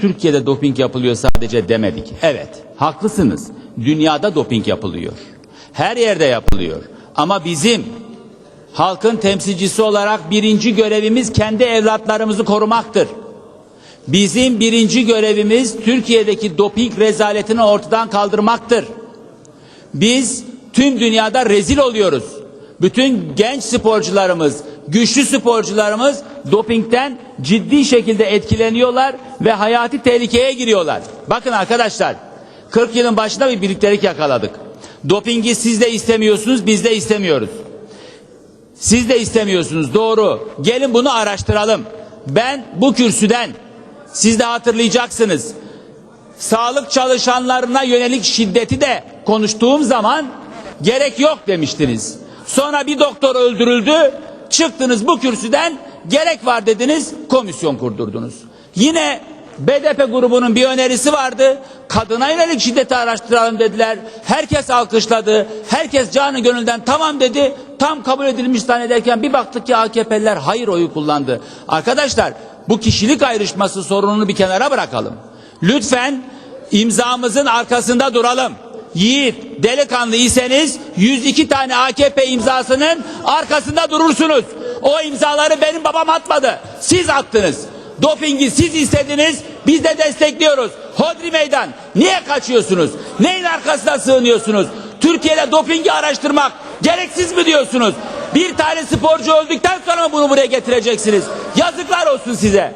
Türkiye'de doping yapılıyor sadece demedik. Evet, haklısınız. Dünyada doping yapılıyor. Her yerde yapılıyor. Ama bizim halkın temsilcisi olarak birinci görevimiz kendi evlatlarımızı korumaktır. Bizim birinci görevimiz Türkiye'deki doping rezaletini ortadan kaldırmaktır. Biz tüm dünyada rezil oluyoruz. Bütün genç sporcularımız, güçlü sporcularımız dopingten ciddi şekilde etkileniyorlar ve hayati tehlikeye giriyorlar. Bakın arkadaşlar, 40 yılın başında bir birliktelik yakaladık. Dopingi siz de istemiyorsunuz, biz de istemiyoruz. Siz de istemiyorsunuz, doğru. Gelin bunu araştıralım. Ben bu kürsüden, siz de hatırlayacaksınız sağlık çalışanlarına yönelik şiddeti de konuştuğum zaman gerek yok demiştiniz. Sonra bir doktor öldürüldü. Çıktınız bu kürsüden gerek var dediniz. Komisyon kurdurdunuz. Yine BDP grubunun bir önerisi vardı. Kadına yönelik şiddeti araştıralım dediler. Herkes alkışladı. Herkes canı gönülden tamam dedi. Tam kabul edilmiş zannederken bir baktık ki AKP'liler hayır oyu kullandı. Arkadaşlar bu kişilik ayrışması sorununu bir kenara bırakalım. Lütfen imzamızın arkasında duralım. Yiğit, delikanlı iseniz 102 tane AKP imzasının arkasında durursunuz. O imzaları benim babam atmadı. Siz attınız. Dopingi siz istediniz. Biz de destekliyoruz. Hodri meydan. Niye kaçıyorsunuz? Neyin arkasına sığınıyorsunuz? Türkiye'de dopingi araştırmak gereksiz mi diyorsunuz? Bir tane sporcu öldükten sonra mı bunu buraya getireceksiniz? Yazıklar olsun size.